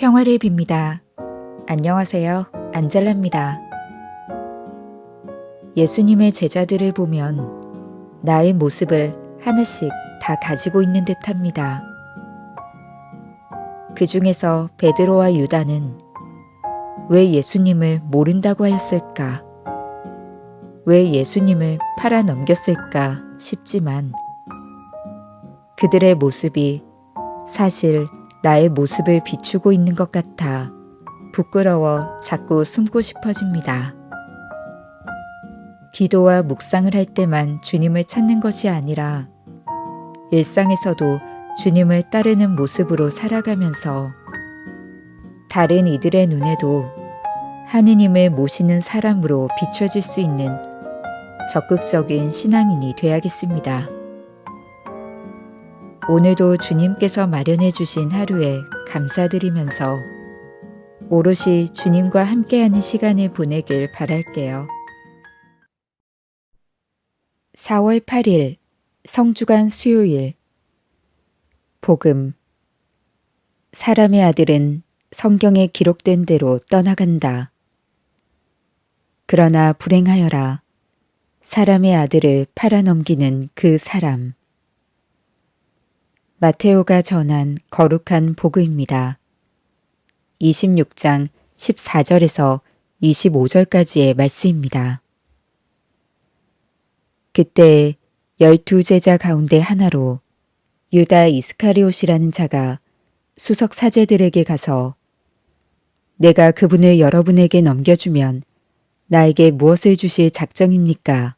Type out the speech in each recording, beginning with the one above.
평화를 빕니다. 안녕하세요. 안젤라입니다. 예수님의 제자들을 보면 나의 모습을 하나씩 다 가지고 있는 듯 합니다. 그 중에서 베드로와 유다는 왜 예수님을 모른다고 하였을까? 왜 예수님을 팔아 넘겼을까 싶지만 그들의 모습이 사실 나의 모습을 비추고 있는 것 같아 부끄러워 자꾸 숨고 싶어집니다. 기도와 묵상을 할 때만 주님을 찾는 것이 아니라 일상에서도 주님을 따르는 모습으로 살아가면서 다른 이들의 눈에도 하느님을 모시는 사람으로 비춰질 수 있는 적극적인 신앙인이 되야겠습니다. 오늘도 주님께서 마련해 주신 하루에 감사드리면서 오롯이 주님과 함께하는 시간을 보내길 바랄게요. 4월 8일 성주간 수요일 복음 사람의 아들은 성경에 기록된 대로 떠나간다. 그러나 불행하여라. 사람의 아들을 팔아넘기는 그 사람. 마테오가 전한 거룩한 복음입니다. 26장 14절에서 25절까지의 말씀입니다. 그때 열두 제자 가운데 하나로 유다 이스카리옷이라는 자가 수석 사제들에게 가서 내가 그분을 여러분에게 넘겨주면 나에게 무엇을 주실 작정입니까?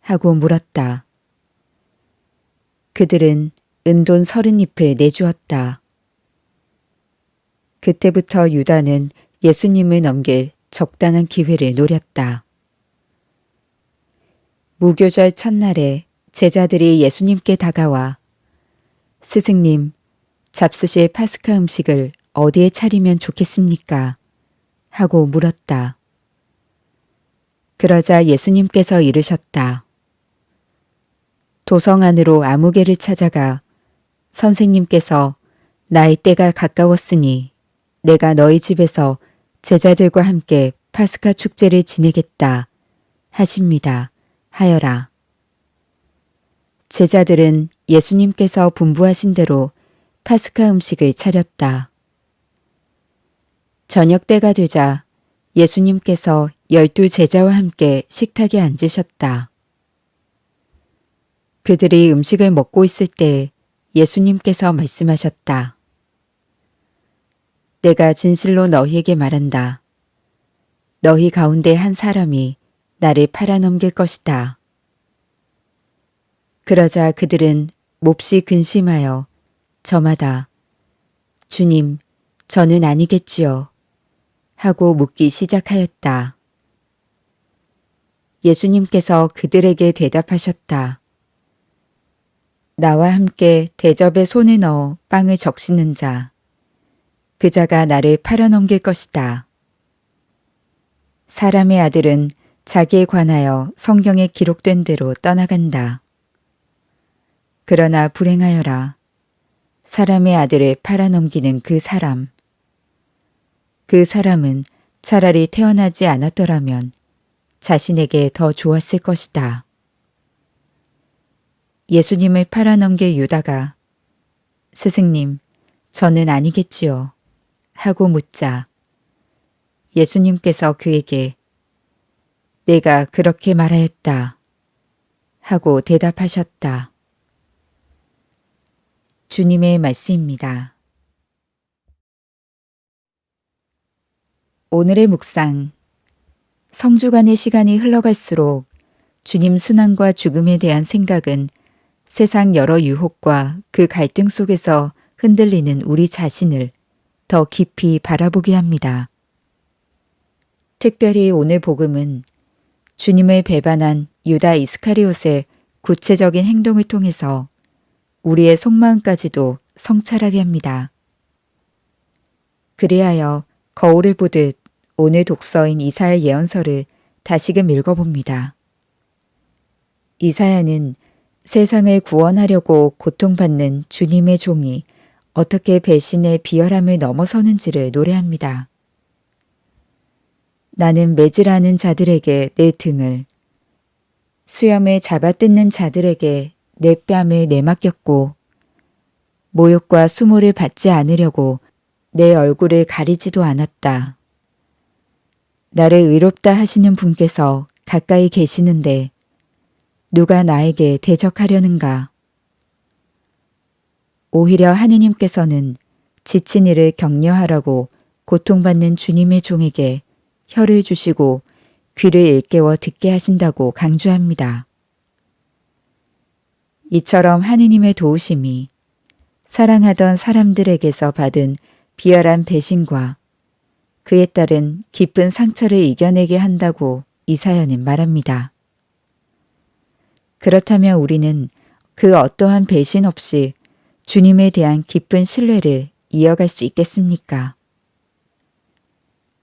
하고 물었다. 그들은 은돈 서른 잎을 내주었다. 그때부터 유다는 예수님을 넘길 적당한 기회를 노렸다. 무교절 첫날에 제자들이 예수님께 다가와 스승님, 잡수실 파스카 음식을 어디에 차리면 좋겠습니까? 하고 물었다. 그러자 예수님께서 이르셨다. 도성 안으로 아무개를 찾아가 선생님께서 나의 때가 가까웠으니 내가 너희 집에서 제자들과 함께 파스카 축제를 지내겠다 하십니다. 하여라. 제자들은 예수님께서 분부하신 대로 파스카 음식을 차렸다. 저녁 때가 되자 예수님께서 열두 제자와 함께 식탁에 앉으셨다. 그들이 음식을 먹고 있을 때 예수님께서 말씀하셨다. 내가 진실로 너희에게 말한다. 너희 가운데 한 사람이 나를 팔아넘길 것이다. 그러자 그들은 몹시 근심하여 저마다 주님, 저는 아니겠지요. 하고 묻기 시작하였다. 예수님께서 그들에게 대답하셨다. 나와 함께 대접에 손을 넣어 빵을 적시는 자, 그 자가 나를 팔아넘길 것이다. 사람의 아들은 자기에 관하여 성경에 기록된 대로 떠나간다. 그러나 불행하여라. 사람의 아들을 팔아넘기는 그 사람. 그 사람은 차라리 태어나지 않았더라면 자신에게 더 좋았을 것이다. 예수님을 팔아넘길 유다가 스승님, 저는 아니겠지요. 하고 묻자 예수님께서 그에게 내가 그렇게 말하였다. 하고 대답하셨다. 주님의 말씀입니다. 오늘의 묵상. 성주간의 시간이 흘러갈수록 주님 순환과 죽음에 대한 생각은 세상 여러 유혹과 그 갈등 속에서 흔들리는 우리 자신을 더 깊이 바라보게 합니다. 특별히 오늘 복음은 주님을 배반한 유다 이스카리옷의 구체적인 행동을 통해서 우리의 속마음까지도 성찰하게 합니다. 그리하여 거울을 보듯 오늘 독서인 이사야 예언서를 다시금 읽어봅니다. 이사야는 세상을 구원하려고 고통받는 주님의 종이 어떻게 배신의 비열함을 넘어서는지를 노래합니다. 나는 매질하는 자들에게 내 등을, 수염을 잡아뜯는 자들에게 내 뺨을 내맡겼고, 모욕과 수모를 받지 않으려고 내 얼굴을 가리지도 않았다. 나를 의롭다 하시는 분께서 가까이 계시는데 누가 나에게 대적하려는가? 오히려 하느님께서는 지친 이를 격려하라고 고통받는 주님의 종에게 혀를 주시고 귀를 일깨워 듣게 하신다고 강조합니다. 이처럼 하느님의 도우심이 사랑하던 사람들에게서 받은 비열한 배신과 그에 따른 깊은 상처를 이겨내게 한다고 이사야는 말합니다. 그렇다면 우리는 그 어떠한 배신 없이 주님에 대한 깊은 신뢰를 이어갈 수 있겠습니까?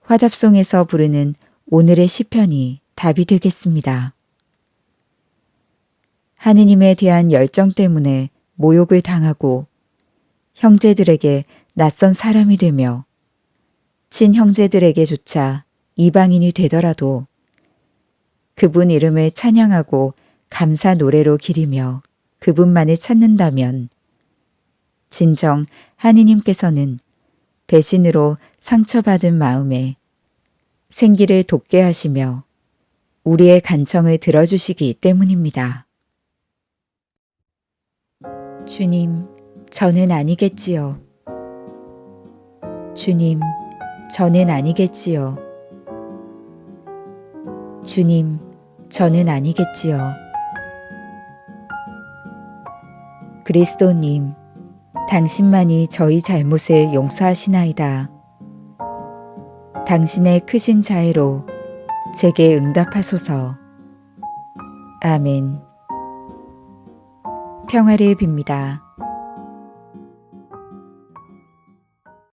화답송에서 부르는 오늘의 시편이 답이 되겠습니다. 하느님에 대한 열정 때문에 모욕을 당하고 형제들에게 낯선 사람이 되며 친형제들에게조차 이방인이 되더라도 그분 이름을 찬양하고 감사 노래로 기리며 그분만을 찾는다면 진정 하느님께서는 배신으로 상처받은 마음에 생기를 돋게 하시며 우리의 간청을 들어주시기 때문입니다. 주님, 저는 아니겠지요. 주님, 저는 아니겠지요. 주님, 저는 아니겠지요. 그리스도님, 당신만이 저희 잘못을 용서하시나이다. 당신의 크신 자애로 제게 응답하소서. 아멘. 평화를 빕니다.